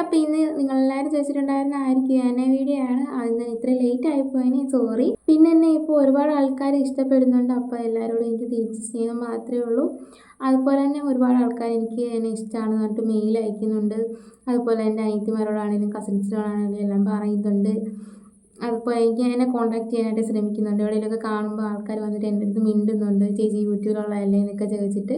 അപ്പോൾ ഇന്ന് നിങ്ങളെല്ലാവരും ചോദിച്ചിട്ടുണ്ടായിരുന്ന ആയിരിക്കും വീഡിയോ ആണ്. അതിന് ഇത്ര ലേറ്റ് ആയിപ്പോയതിന് സോറി പിന്നെ എന്നെ ഇപ്പോൾ ഒരുപാട് ആൾക്കാർ ഇഷ്ടപ്പെടുന്നുണ്ട്. അപ്പോൾ എല്ലാവരോടും എനിക്ക് തിരിച്ച് സ്നേഹം മാത്രമേ ഉള്ളൂ. അതുപോലെ തന്നെ ഒരുപാട് ആൾക്കാർ എനിക്ക് എന്നെ ഇഷ്ടമാണ് പറഞ്ഞിട്ട് മെയിൽ അയക്കുന്നുണ്ട്. അതുപോലെ എന്റെ അനിയത്തിമാരോടാണെങ്കിലും കസിൻസിനോടാണെങ്കിലും എല്ലാം പറയുന്നുണ്ട്. അതുപോലെ എനിക്ക് എന്നെ കോൺടാക്ട് ചെയ്യാനായിട്ട് ശ്രമിക്കുന്നുണ്ട്. എവിടെയെങ്കിലുമൊക്കെ കാണുമ്പോൾ ആൾക്കാർ വന്നിട്ട് എന്റെ അടുത്ത് മിണ്ടുന്നുണ്ട്. ചേച്ചി യൂട്യൂബിലുള്ളതല്ലേ എന്നൊക്കെ ചോദിച്ചിട്ട്.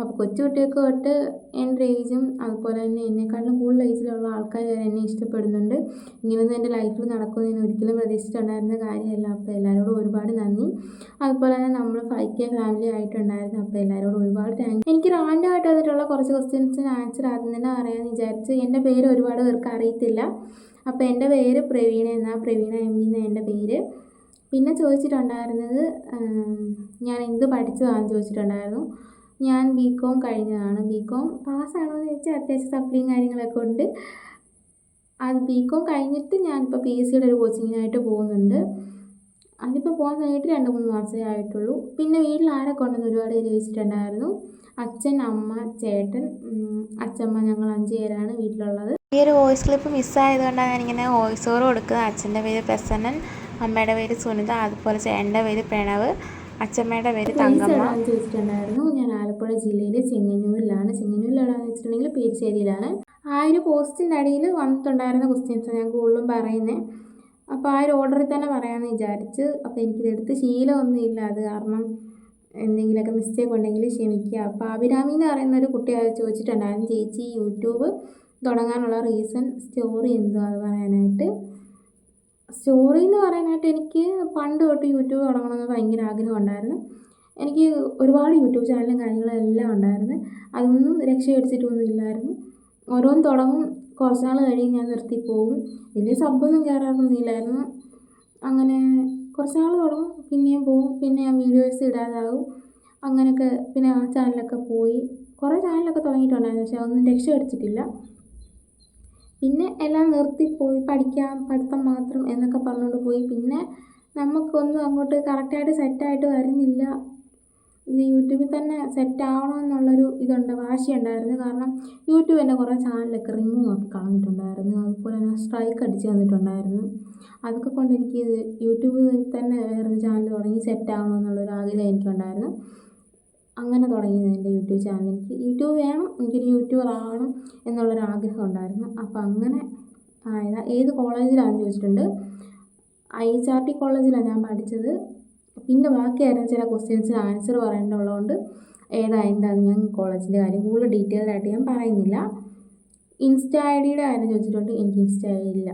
അപ്പോൾ കൊച്ചു കുട്ടികൾക്ക് തൊട്ട് എന്റെ ഏജും അതുപോലെ തന്നെ എന്നെക്കാളും കൂടുതൽ ഏജിലുള്ള ആൾക്കാർ വരെ എന്നെ ഇഷ്ടപ്പെടുന്നുണ്ട്. ഇങ്ങനെയൊന്നും എന്റെ ലൈഫിൽ നടക്കുമെന്ന് ഞാൻ ഒരിക്കലും പ്രതീക്ഷിച്ചിട്ടുണ്ടായിരുന്ന കാര്യമല്ല. അപ്പോൾ എല്ലാവരോടും ഒരുപാട് നന്ദി. അതുപോലെ തന്നെ നമ്മൾ ഫൈവ് കെ ഫാമിലി ആയിട്ടുണ്ടായിരുന്നു. അപ്പോൾ എല്ലാവരോടും ഒരുപാട് താങ്ക്സ് എനിക്ക് റാൻഡായിട്ട് വന്നിട്ടുള്ള കുറച്ച് ക്വസ്റ്റ്യൻസിന് ആൻസർ ആദ്യം തന്നെ പറയാമെന്ന് വിചാരിച്ച്. എന്റെ പേര് ഒരുപാട് പേർക്ക് അറിയത്തില്ല. അപ്പോൾ എന്റെ പേര് പ്രവീണ എന്നാ പ്രവീണ എം ബി എന്നാണ് എന്റെ പേര്. പിന്നെ ചോദിച്ചിട്ടുണ്ടായിരുന്നത് ഞാൻ എന്ത് പഠിച്ചതാണെന്ന് ചോദിച്ചിട്ടുണ്ടായിരുന്നു. ഞാൻ ബി കോം കഴിഞ്ഞതാണ്. ബി കോം പാസ്സാണോ എന്ന് ചോദിച്ചാൽ അത്യാവശ്യം സപ്ലിയും കാര്യങ്ങളൊക്കെ ഉണ്ട്. അത് ബി കോം കഴിഞ്ഞിട്ട് ഞാനിപ്പോൾ പി എസ് സിയുടെ ഒരു കോച്ചിങ്ങിനായിട്ട് പോകുന്നുണ്ട്. അതിപ്പോൾ പോകാൻ കഴിഞ്ഞിട്ട് രണ്ട് മൂന്ന് മാസമേ ആയിട്ടുള്ളൂ. പിന്നെ വീട്ടിൽ ആരൊക്കെ ഉണ്ടെന്ന് ഒരുപാട് പേര് ചോദിച്ചിട്ടുണ്ടായിരുന്നു. അച്ഛൻ അമ്മ ചേട്ടൻ അച്ഛമ്മ ഞങ്ങൾ അഞ്ച് പേരാണ് വീട്ടിലുള്ളത്. ഈ ഒരു വോയിസ് ക്ലിപ്പ് മിസ്സായതുകൊണ്ടാണ് ഞാനിങ്ങനെ വോയിസ് ഓവർ കൊടുക്കുന്നത്. അച്ഛന്റെ പേര് പ്രസന്നൻ അമ്മയുടെ പേര് സുനിത അതുപോലെ ചേട്ടന്റെ പേര് പ്രണവ് അച്ഛമ്മയുടെ പേര് തങ്കമ്മ. ചോദിച്ചിട്ടുണ്ടായിരുന്നു. ഞാൻ ആലപ്പുഴ ജില്ലയിലെ ചെങ്ങന്നൂരിലാണ്. ചെങ്ങന്നൂരിൽ എവിടെയാണെന്ന് വെച്ചിട്ടുണ്ടെങ്കിൽ പേരിശ്ശേരിയിലാണ് ആ ഒരു പോസ്റ്റിന്റെ അടിയിൽ വന്നിട്ടുണ്ടായിരുന്ന ക്വസ്റ്റ്യൻസ് ഞാൻ കൂടുതലും പറയുന്നത് അപ്പോൾ ആ ഒരു ഓർഡറിൽ തന്നെ പറയാമെന്ന് വിചാരിച്ച് അപ്പോൾ എനിക്കിതെടുത്ത് ശീലമൊന്നുമില്ല. അത് കാരണം എന്തെങ്കിലുമൊക്കെ മിസ്റ്റേക്ക് ഉണ്ടെങ്കിൽ ക്ഷമിക്കുക. അപ്പോൾ അഭിരാമി എന്ന് പറയുന്ന ഒരു കുട്ടി ചോദിച്ചിട്ടുണ്ടായിരുന്നു ചേച്ചി യൂട്യൂബ് തുടങ്ങാനുള്ള റീസൺ സ്റ്റോറി എന്തുവാ? അത് പറയാനായിട്ട്. സ്റ്റോറി എന്ന് പറയാനായിട്ട് എനിക്ക് പണ്ട് തൊട്ട് യൂട്യൂബ് തുടങ്ങണമെന്ന് ഭയങ്കര ആഗ്രഹം ഉണ്ടായിരുന്നു. എനിക്ക് ഒരുപാട് യൂട്യൂബ് ചാനലും കാര്യങ്ങളും എല്ലാം ഉണ്ടായിരുന്നു. അതൊന്നും രക്ഷപ്പെടുത്തിയിട്ടൊന്നും ഇല്ലായിരുന്നു. ഓരോന്ന് തുടങ്ങും കുറച്ച് നാൾ കഴിയും ഞാൻ നിർത്തി പോകും. വലിയ സബ്ബൊന്നും കയറാറൊന്നുമില്ലായിരുന്നു അങ്ങനെ കുറച്ച് നാൾ തുടങ്ങും പിന്നെയും പോകും പിന്നെ ഞാൻ വീഡിയോസ് ഇടാതാവും. അങ്ങനെയൊക്കെ പിന്നെ ആ ചാനലൊക്കെ പോയി. കുറേ ചാനലൊക്കെ തുടങ്ങിയിട്ടുണ്ടായിരുന്നു പക്ഷേ ഒന്നും രക്ഷയടിച്ചിട്ടില്ല പിന്നെ എല്ലാം നിർത്തിപ്പോയി പഠിക്കാം പഠിത്തം മാത്രം എന്നൊക്കെ പറഞ്ഞുകൊണ്ട് പോയി. പിന്നെ നമുക്കൊന്നും അങ്ങോട്ട് കറക്റ്റായിട്ട് സെറ്റായിട്ട് വരുന്നില്ല. ഇത് യൂട്യൂബിൽ തന്നെ സെറ്റ് ആവണം ആവണമെന്നുള്ളൊരു ഇതുണ്ട് വാശിയുണ്ടായിരുന്നു. കാരണം യൂട്യൂബ് എന്റെ കുറേ ചാനലൊക്കെ റിമൂവ് ആക്കി കളഞ്ഞിട്ടുണ്ടായിരുന്നു. അതുപോലെ തന്നെ സ്ട്രൈക്ക് അടിച്ച് തന്നിട്ടുണ്ടായിരുന്നു. അതൊക്കെ കൊണ്ട് എനിക്ക് യൂട്യൂബിൽ തന്നെ വേറൊരു ചാനൽ തുടങ്ങി സെറ്റ് ആവണം ആവണമെന്നുള്ളൊരു ആഗ്രഹം എനിക്കുണ്ടായിരുന്നു. അങ്ങനെ തുടങ്ങിയത് എന്റെ യൂട്യൂബ് ചാനൽ. എനിക്ക് യൂട്യൂബ് വേണം എനിക്കൊരു യൂട്യൂബർ ആവണം എന്നുള്ളൊരു ആഗ്രഹം ഉണ്ടായിരുന്നു. അപ്പോൾ അങ്ങനെ ആയത്. ഏത് കോളേജിലാണെന്ന് ചോദിച്ചിട്ടുണ്ട്. ഐ എച്ച് ആർ ടി കോളേജിലാണ് ഞാൻ പഠിച്ചത്. പിന്നെ ബാക്കിയായിരുന്നു ചില ക്വസ്റ്റ്യൻസിന് ആൻസർ പറയേണ്ടതുള്ളതുകൊണ്ട് ഏതാ എന്താന്ന് ഞാൻ കോളേജിന്റെ കാര്യം കൂടുതൽ ഡീറ്റെയിൽഡ് ആയിട്ട് ഞാൻ പറയുന്നില്ല. ഇൻസ്റ്റ ഐ ഡിയുടെ കാര്യം ചോദിച്ചിട്ടുണ്ട്. എനിക്ക് ഇൻസ്റ്റ ഇല്ല.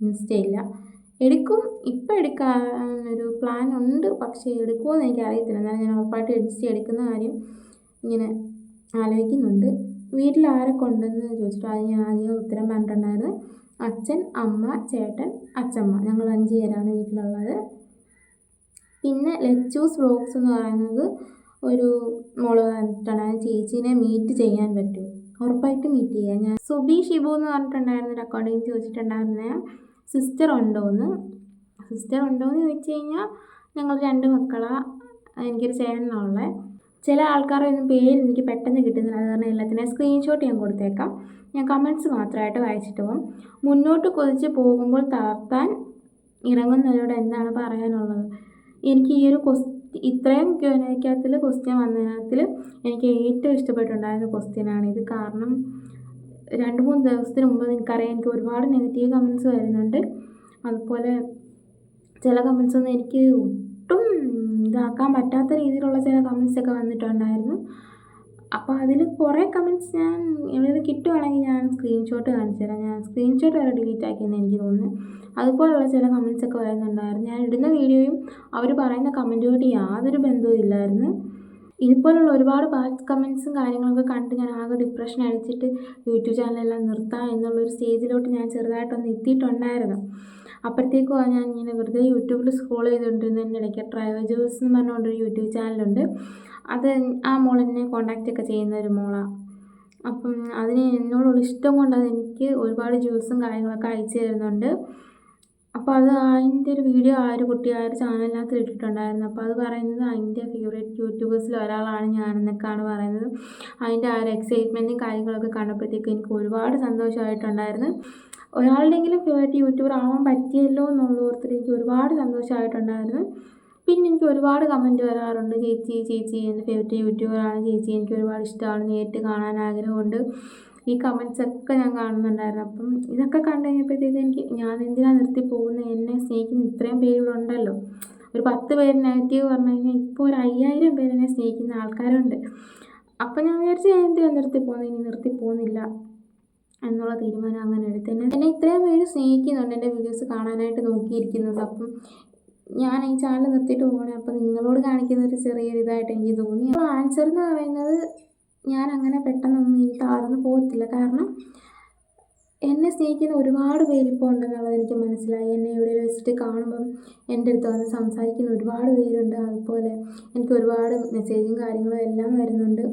ഇൻസ്റ്റ ഇല്ല. എടുക്കും. ഇപ്പം എടുക്കാനൊരു പ്ലാൻ ഉണ്ട്. പക്ഷേ എടുക്കുമോ എന്ന് എനിക്ക് അറിയത്തില്ല എന്നാലും ഞാൻ ഉറപ്പായിട്ട് ഇൻസ്റ്റ എടുക്കുന്ന കാര്യം ഇങ്ങനെ ആലോചിക്കുന്നുണ്ട്. വീട്ടിൽ ആരൊക്കെ ഉണ്ടെന്ന് ചോദിച്ചിട്ട് അത് ഞാൻ ആദ്യം ഉത്തരം പറഞ്ഞിട്ടുണ്ടായിരുന്നു. അച്ഛൻ അമ്മ ചേട്ടൻ അച്ഛമ്മ. ഞങ്ങൾ അഞ്ച് പേരാണ് വീട്ടിലുള്ളത്. പിന്നെ ലെച്ചൂസ് വ്ലോഗ്സ് എന്ന് പറയുന്നത് ഒരു മോൾ പറഞ്ഞിട്ടുണ്ടായിരുന്നു ചേച്ചീനെ മീറ്റ് ചെയ്യാൻ പറ്റും. ഉറപ്പായിട്ടും മീറ്റ് ചെയ്യാം. ഞാൻ സുബി ഷിബു എന്ന് പറഞ്ഞിട്ടുണ്ടായിരുന്ന ഒരു അക്കൗണ്ടിങ് ചോദിച്ചിട്ടുണ്ടായിരുന്ന. സിസ്റ്റർ ഉണ്ടോയെന്ന് സിസ്റ്റർ ഉണ്ടോയെന്ന് ചോദിച്ചു കഴിഞ്ഞാൽ ഞങ്ങൾ രണ്ട് മക്കളാണ് എനിക്കൊരു ചേട്ടനാണുള്ളത് ചില ആൾക്കാരുടെ ഒന്നും പേര് എനിക്ക് പെട്ടെന്ന് കിട്ടുന്നില്ല. അത് കാരണം എല്ലാത്തിനും സ്ക്രീൻഷോട്ട് ഞാൻ കൊടുത്തേക്കാം. ഞാൻ കമന്റ്സ് മാത്രമായിട്ട് വായിച്ചിട്ട് പോകും മുന്നോട്ട് കൊതിച്ച് പോകുമ്പോൾ തളർത്താൻ ഇറങ്ങുന്നവരോട് എന്താണ് പറയാനുള്ളത്? എനിക്ക് ഈ ഒരു ക്വസ്റ്റ് ഇത്രയും ക്യൂനക്കകത്തിൽ ക്വസ്റ്റ്യൻ വന്നതിനകത്തിൽ എനിക്ക് ഏറ്റവും ഇഷ്ടപ്പെട്ടുണ്ടായിരുന്ന ക്വസ്റ്റ്യനാണ് ഇത് കാരണം രണ്ട് മൂന്ന് ദിവസത്തിന് മുമ്പ് നിങ്ങൾക്കറിയാം എനിക്ക് ഒരുപാട് നെഗറ്റീവ് കമൻസ് വരുന്നുണ്ട്. അതുപോലെ ചില കമൻസ് ഒന്നും എനിക്ക് ഒട്ടും ഇതാക്കാൻ പറ്റാത്ത രീതിയിലുള്ള ചില കമൻസൊക്കെ വന്നിട്ടുണ്ടായിരുന്നു. അപ്പോൾ അതിൽ കുറേ കമന്റ്സ് ഞാൻ എവിടെ കിട്ടുവാണെങ്കിൽ ഞാൻ സ്ക്രീൻഷോട്ട് കാണിച്ചു തരാം. ഞാൻ സ്ക്രീൻഷോട്ട് വരെ ഡിലീറ്റ് ആക്കിയെന്ന് എനിക്ക് തോന്നുന്നു. അതുപോലുള്ള ചില കമന്റ്സ് ഒക്കെ വരുന്നുണ്ടായിരുന്നു. ഞാൻ ഇടുന്ന വീഡിയോയും അവർ പറയുന്ന കമന്റുമായിട്ട് യാതൊരു ബന്ധവും ഇല്ലായിരുന്നു. ഇതുപോലുള്ള ഒരുപാട് ബാഡ് കമൻസും കാര്യങ്ങളൊക്കെ കണ്ട് ഞാൻ ആകെ ഡിപ്രഷൻ അടിച്ചിട്ട് യൂട്യൂബ് ചാനലെല്ലാം നിർത്താം എന്നുള്ളൊരു സ്റ്റേജിലോട്ട് ഞാൻ ചെറുതായിട്ടൊന്ന് എത്തിയിട്ടുണ്ടായിരുന്നു. അപ്പോഴത്തേക്കും ഞാൻ ഇങ്ങനെ വെറുതെ യൂട്യൂബിൽ സ്ക്രോൾ ചെയ്തുകൊണ്ടിരുന്നതിന്റെ ഇടയ്ക്ക് ട്രൈവൽ ജോസ് എന്ന് പറഞ്ഞുകൊണ്ടൊരു യൂട്യൂബ് ചാനലുണ്ട് അത് ആ മോൾ എന്നെ കോണ്ടാക്റ്റ് ഒക്കെ ചെയ്യുന്ന ഒരു മോളാണ് അപ്പം അതിന് എന്നോടുള്ള ഇഷ്ടം കൊണ്ട് അത് എനിക്ക് ഒരുപാട് ജ്യൂസും കാര്യങ്ങളൊക്കെ അയച്ചു തരുന്നുണ്ട്. അപ്പോൾ അത് അതിന്റെ ഒരു വീഡിയോ ആ ഒരു കുട്ടി ആ ഒരു ചാനലിനകത്ത് ഇട്ടിട്ടുണ്ടായിരുന്നു. അപ്പോൾ അത് പറയുന്നത് അതിന്റെ ഫേവറേറ്റ് യൂട്യൂബേഴ്സിൽ ഒരാളാണ് ഞാനെന്നൊക്കെയാണ് പറയുന്നത്. അതിന്റെ ആ ഒരു എക്സൈറ്റ്മെന്റും കാര്യങ്ങളൊക്കെ കണ്ടപ്പോഴത്തേക്കും എനിക്ക് ഒരുപാട് സന്തോഷമായിട്ടുണ്ടായിരുന്നു. ഒരാളുടെയെങ്കിലും ഫേവറേറ്റ് യൂട്യൂബർ ആവാൻ പറ്റിയല്ലോ എന്നുള്ള ഓർത്തിട്ട് എനിക്ക് ഒരുപാട് സന്തോഷമായിട്ടുണ്ടായിരുന്നു. പിന്നെ എനിക്ക് ഒരുപാട് കമന്റ് വരാറുണ്ട്. ചേച്ചി ചേച്ചി എന്റെ ഫേവറേറ്റ് യൂട്യൂബറാണ്. ചേച്ചി എനിക്ക് ഒരുപാട് ഇഷ്ടമാണ്. നേരിട്ട് കാണാൻ ആഗ്രഹമുണ്ട്. ഈ കമന്റ്സ് ഒക്കെ ഞാൻ കാണുന്നുണ്ടായിരുന്നു. അപ്പം ഇതൊക്കെ കണ്ടു കഴിഞ്ഞപ്പോഴത്തേക്കും എനിക്ക് ഞാൻ എന്തിനാ നിർത്തി പോകുന്നത് എന്നെ സ്നേഹിക്കുന്ന ഇത്രയും പേര് ഇവിടെ ഉണ്ടല്ലോ. ഒരു പത്ത് പേര് നെഗറ്റീവ് പറഞ്ഞു കഴിഞ്ഞാൽ ഇപ്പോൾ ഒരു അയ്യായിരം പേര് എന്നെ സ്നേഹിക്കുന്ന ആൾക്കാരുണ്ട്. അപ്പം ഞാൻ വിചാരിച്ചു ഞാൻ എന്തിനാണ് നിർത്തി പോകുന്നത് ഇനി നിർത്തി പോകുന്നില്ല എന്നുള്ള തീരുമാനം അങ്ങനെ എടുത്തു എന്നെ എന്നെ ഇത്രയും പേര് സ്നേഹിക്കുന്നുണ്ട്. എന്റെ വീഡിയോസ് കാണാനായിട്ട് നോക്കിയിരിക്കുന്നത്. അപ്പം ഞാൻ ഈ ചാനൽ നിർത്തിയിട്ട് പോകണേ അപ്പം നിങ്ങളോട് കാണിക്കുന്ന ഒരു ചെറിയൊരു ഇതായിട്ട് എനിക്ക് തോന്നി. അപ്പോൾ ആൻസർ എന്ന് പറയുന്നത് ഞാൻ അങ്ങനെ പെട്ടെന്നൊന്നും ഇനി താഴ്ന്നു പോകത്തില്ല. കാരണം എന്നെ സ്നേഹിക്കുന്ന ഒരുപാട് പേരിപ്പോൾ ഉണ്ടെന്നുള്ളത് എനിക്ക് മനസ്സിലായി. എന്നെ ഇവിടെ വെച്ചിട്ട് കാണുമ്പം എന്റെ അടുത്ത് വന്ന് സംസാരിക്കുന്ന ഒരുപാട് പേരുണ്ട്. അതുപോലെ എനിക്ക് ഒരുപാട് മെസ്സേജും കാര്യങ്ങളും എല്ലാം വരുന്നുണ്ട്.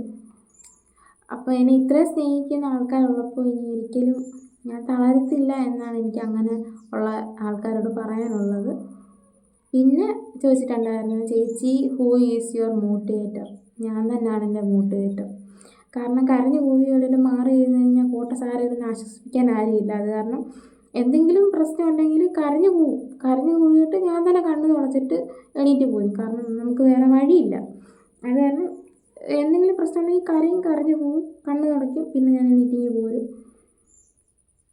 അപ്പോൾ എന്നെ ഇത്രയും സ്നേഹിക്കുന്ന ആൾക്കാരുള്ളപ്പോൾ ഇനി ഒരിക്കലും ഞാൻ തളരത്തില്ല എന്നാണ് എനിക്ക് അങ്ങനെ ഉള്ള ആൾക്കാരോട് പറയാനുള്ളത്. പിന്നെ ചോദിച്ചിട്ടുണ്ടായിരുന്നു ചേച്ചി ഹൂ ഈസ് യുവർ മോട്ടിവേറ്റർ ഞാൻ തന്നെയാണ് എന്റെ മോട്ടിവേറ്റർ കാരണം കരഞ്ഞു കൂവി മാറി ഇരുന്ന് കഴിഞ്ഞാൽ പോട്ടെ സാറെ ഇരുന്ന് ആശ്വസിപ്പിക്കാൻ ആരുമില്ല. അത് കാരണം എന്തെങ്കിലും പ്രശ്നം ഉണ്ടെങ്കിൽ കരഞ്ഞു പോവും കരഞ്ഞു കൂവിയിട്ട് ഞാൻ തന്നെ കണ്ണു തുടച്ചിട്ട് എണീറ്റ് പോയി കാരണം നമുക്ക് വേറെ വഴിയില്ല. അത് കാരണം എന്തെങ്കിലും പ്രശ്നം ഉണ്ടെങ്കിൽ കരയും കരഞ്ഞു പോവും കണ്ണു തുടയ്ക്കും പിന്നെ ഞാൻ എണീറ്റിങ്ങി പോരും.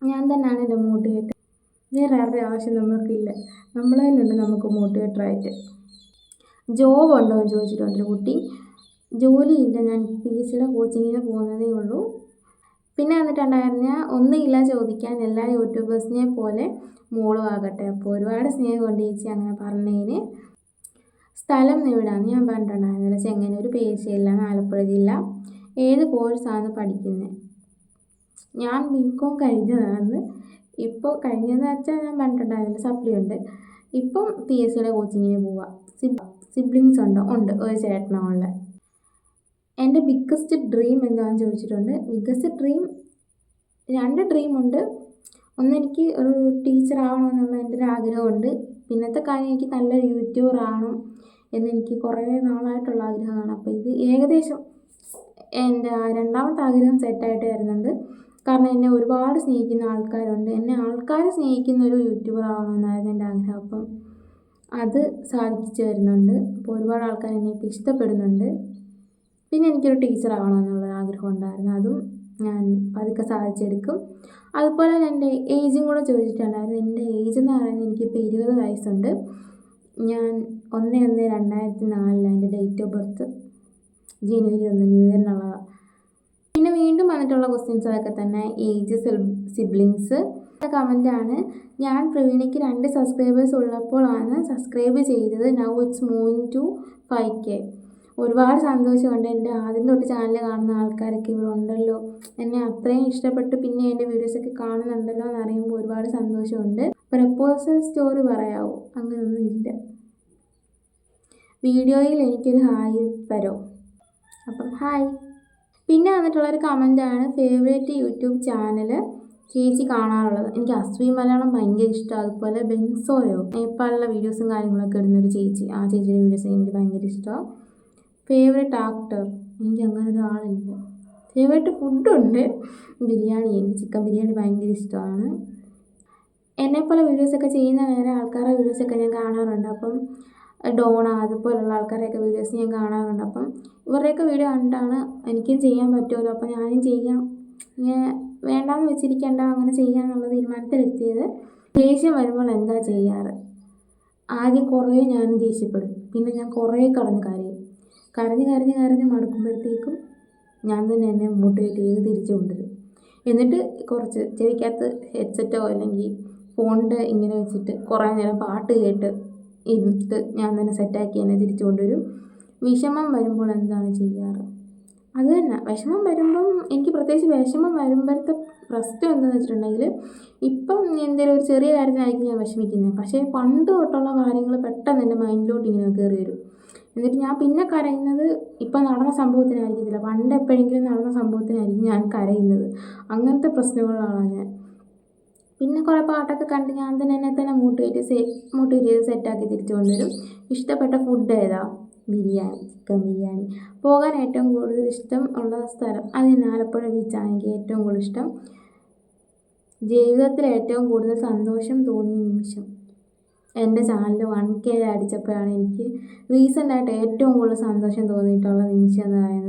ഞാൻ തന്നെയാണ് എന്റെ മോട്ടിവേറ്റർ വേറെ ആരുടെ ആവശ്യം നമ്മൾക്കില്ല. നമ്മൾ തന്നെയുണ്ട് നമുക്ക് മോട്ടിവേറ്ററായിട്ട് ജോബ് ഉണ്ടോ എന്ന് ചോദിച്ചിട്ടുണ്ട് കുട്ടി ജോലിയില്ല ഞാൻ പി എസ് സിയുടെ കോച്ചിങ്ങിന് പോകുന്നതേ ഉള്ളൂ. പിന്നെ വന്നിട്ടുണ്ടായിരുന്ന ഒന്നുമില്ല ചോദിക്കാൻ എല്ലാ യൂട്യൂബേഴ്സിനെ പോലെ മോളും ആകട്ടെ. അപ്പോൾ ഒരുപാട് സ്നേഹം കൊണ്ട് ചേച്ചി അങ്ങനെ പറഞ്ഞതിന്. സ്ഥലം എവിടെയാണെന്ന് ഞാൻ പറഞ്ഞിട്ടുണ്ടായിരുന്നില്ല. ചെങ്ങന്നൂർ അല്ല ആലപ്പുഴ ജില്ല. ഏത് കോഴ്സാണ് പഠിക്കുന്നത് ഞാൻ ബി കോം കഴിഞ്ഞതാണ് ഇപ്പോൾ കഴിഞ്ഞതെന്ന് വെച്ചാൽ ഞാൻ പറഞ്ഞിട്ടുണ്ടായിരുന്നു സപ്ലി ഉണ്ട്. ഇപ്പം പി എസ് സിയുടെ കോച്ചിങ്ങിന് പോവാം. സിബ് സിബ്ലിങ്സ് ഉണ്ടോ ഉണ്ട് ഒരു ചേട്ടനുള്ള എന്റെ ബിഗ്ഗസ്റ്റ് ഡ്രീം എന്താണെന്ന് ചോദിച്ചിട്ടുണ്ട്. ബിഗ്ഗസ്റ്റ് ഡ്രീം രണ്ട് ഡ്രീം ഉണ്ട്. ഒന്ന് എനിക്ക് ഒരു ടീച്ചർ ആവണമെന്നുള്ള എന്റെ ഒരു ആഗ്രഹമുണ്ട്. പിന്നത്തെ കാര്യം എനിക്ക് നല്ലൊരു യൂട്യൂബർ ആവണം എന്നെനിക്ക് കുറേ നാളായിട്ടുള്ള ആഗ്രഹമാണ്. അപ്പോൾ ഇത് ഏകദേശം എന്റെ രണ്ടാമത്തെ ആഗ്രഹം സെറ്റായിട്ട് വരുന്നുണ്ട്. കാരണം എന്നെ ഒരുപാട് സ്നേഹിക്കുന്ന ആൾക്കാരുണ്ട്. എന്നെ ആൾക്കാർ സ്നേഹിക്കുന്ന ഒരു യൂട്യൂബർ ആവണമെന്നായിരുന്നു എന്റെ ആഗ്രഹം. അപ്പം അത് സാധിച്ചു വരുന്നുണ്ട് അപ്പോൾ ഒരുപാട് ആൾക്കാർ എന്നെ ഇഷ്ടപ്പെടുന്നുണ്ട്. പിന്നെ എനിക്കൊരു ടീച്ചർ ആവണമെന്നുള്ള ആഗ്രഹം ഉണ്ടായിരുന്നു. അതും ഞാൻ പതുക്കെ സാധിച്ചെടുക്കും. അതുപോലെ തന്നെ എന്റെ ഏജും കൂടെ ചോദിച്ചിട്ടുണ്ടായിരുന്നു. എന്റെ ഏജ് എന്ന് പറയുന്നത് എനിക്കിപ്പോൾ ഇരുപത് വയസ്സുണ്ട്. ഞാൻ ഒന്ന് ഒന്ന് രണ്ടായിരത്തി നാലിലാണ് എന്റെ ഡേറ്റ് ഓഫ് ബർത്ത്. ജനുവരി ഒന്ന് ന്യൂ ഇയറിനുള്ളതാണ് വീണ്ടും വന്നിട്ടുള്ള ക്വസ്റ്റ്യൻസ് അതൊക്കെ തന്നെ ഏജ് സിബ്ലിങ്സ് കമന്റാണ് ഞാൻ പ്രവീണയ്ക്ക് രണ്ട് സബ്സ്ക്രൈബേഴ്സ് ഉള്ളപ്പോഴാണ് സബ്സ്ക്രൈബ് ചെയ്തത്. Now it's moving to five K ഒരുപാട് സന്തോഷമുണ്ട്. എന്റെ ആദ്യം തൊട്ട് ചാനൽ കാണുന്ന ആൾക്കാരൊക്കെ ഇവിടെ ഉണ്ടല്ലോ. എന്നെ അത്രയും ഇഷ്ടപ്പെട്ട്. പിന്നെ എന്റെ വീഡിയോസൊക്കെ കാണുന്നുണ്ടല്ലോ എന്ന് അറിയുമ്പോൾ ഒരുപാട് സന്തോഷമുണ്ട്. പ്രപ്പോസൽ സ്റ്റോറി പറയാവോ? അങ്ങനെയൊന്നും ഇല്ല. വീഡിയോയിൽ എനിക്കൊരു ഹായ് തരോ? അപ്പം ഹായ്. പിന്നെ വന്നിട്ടുള്ളൊരു കമന്റാണ് ഫേവറേറ്റ് യൂട്യൂബ് ചാനൽ ചേച്ചി കാണാറുള്ളത്. എനിക്ക് അശ്വി മലയാളം ഭയങ്കര ഇഷ്ടമാണ് അതുപോലെ ബെൻസോയോ നേപ്പാളിലെ വീഡിയോസും കാര്യങ്ങളൊക്കെ ഇടുന്നൊരു ചേച്ചി. ആ ചേച്ചിയുടെ വീഡിയോസ് എനിക്ക് ഭയങ്കര ഇഷ്ടമാണ് ഫേവറേറ്റ് ആക്ടർ എനിക്ക് അങ്ങനെ ഒരാളില്ല. ഫേവറേറ്റ് ഫുഡുണ്ട് ബിരിയാണി. എനിക്ക് ചിക്കൻ ബിരിയാണി ഭയങ്കര ഇഷ്ടമാണ് എന്നെപ്പോലെ വീഡിയോസൊക്കെ ചെയ്യുന്ന വേറെ ആൾക്കാരുടെ വീഡിയോസൊക്കെ ഞാൻ കാണാറുണ്ട്. അപ്പം ഡോണ അതുപോലുള്ള ആൾക്കാരെയൊക്കെ വീഡിയോസ് ഞാൻ കാണാറുണ്ട്. അപ്പം ഇവരുടെയൊക്കെ വീഡിയോ കണ്ടാണ് എനിക്കും ചെയ്യാൻ പറ്റുമല്ലോ. അപ്പോൾ ഞാനും ചെയ്യാം. ഇങ്ങനെ വേണ്ടാന്ന് വെച്ചിരിക്കേണ്ട അങ്ങനെ ചെയ്യാന്നുള്ള തീരുമാനത്തിലെത്തിയത്. ദേഷ്യം വരുമ്പോൾ എന്താ ചെയ്യാറ്? ആദ്യം കുറേ ഞാൻ ദേഷ്യപ്പെടും. പിന്നെ ഞാൻ കുറേ കടന്ന് കരയും. കരഞ്ഞ് കരഞ്ഞ് കരഞ്ഞ് മടുക്കുമ്പോഴത്തേക്കും ഞാൻ തന്നെ എന്നെ മോട്ടിവേറ്റ് ചെയ്ത് തിരിച്ചു കൊണ്ടുവരും. എന്നിട്ട് കുറച്ച് ചെവിക്കകത്ത് ഹെഡ്സെറ്റോ അല്ലെങ്കിൽ ഫോണിന്റെ ഇങ്ങനെ വെച്ചിട്ട് കുറേ നേരം പാട്ട് കേട്ട് ഇരുന്നിട്ട് ഞാൻ തന്നെ സെറ്റാക്കി എന്നെ തിരിച്ചു കൊണ്ടുവരും. വിഷമം വരുമ്പോൾ എന്താണ് ചെയ്യാറ്? അത് തന്നെ. വിഷമം വരുമ്പം എനിക്ക് പ്രത്യേകിച്ച് വിഷമം വരുമ്പോഴത്തെ പ്രശ്നം എന്താണെന്ന് വെച്ചിട്ടുണ്ടെങ്കിൽ ഇപ്പം എന്തെങ്കിലും ഒരു ചെറിയ കാര്യത്തിനായിരിക്കും ഞാൻ വിഷമിക്കുന്നത്. പക്ഷേ പണ്ട് തൊട്ടുള്ള കാര്യങ്ങൾ പെട്ടെന്ന് എന്റെ മൈൻഡിലോട്ട് ഇങ്ങനെ കയറി വരും. എന്നിട്ട് ഞാൻ പിന്നെ കരയുന്നത് ഇപ്പം നടന്ന സംഭവത്തിനായിരിക്കത്തില്ല. പണ്ട് എപ്പോഴെങ്കിലും നടന്ന സംഭവത്തിനായിരിക്കും ഞാൻ കരയുന്നത്. അങ്ങനത്തെ പ്രശ്നങ്ങളുള്ള ഞാൻ. പിന്നെ കുറേ പാട്ടൊക്കെ കണ്ട് ഞാൻ തന്നെ എന്നെ തന്നെ മോട്ടിവേറ്റ് സെ മോട്ടിവേറ്റ് ചെയ്ത് സെറ്റാക്കി തിരിച്ചു കൊണ്ടുവരും ഇഷ്ടപ്പെട്ട ഫുഡ് ഏതാ? ബിരിയാണി ചിക്കൻ ബിരിയാണി. പോകാൻ ഏറ്റവും കൂടുതൽ ഇഷ്ടം ഉള്ള സ്ഥലം അത് തന്നെ ആലപ്പുഴ ബീച്ചാണ് എനിക്ക് ഏറ്റവും കൂടുതൽ ഇഷ്ടം. ജീവിതത്തിൽ ഏറ്റവും കൂടുതൽ സന്തോഷം തോന്നിയ നിമിഷം. എന്റെ ചാനൽ വൺ കെ അടിച്ചപ്പോഴാണ് എനിക്ക് റീസെന്റായിട്ട് ഏറ്റവും കൂടുതൽ സന്തോഷം തോന്നിയിട്ടുള്ള നിമിഷം എന്ന് പറയുന്നത്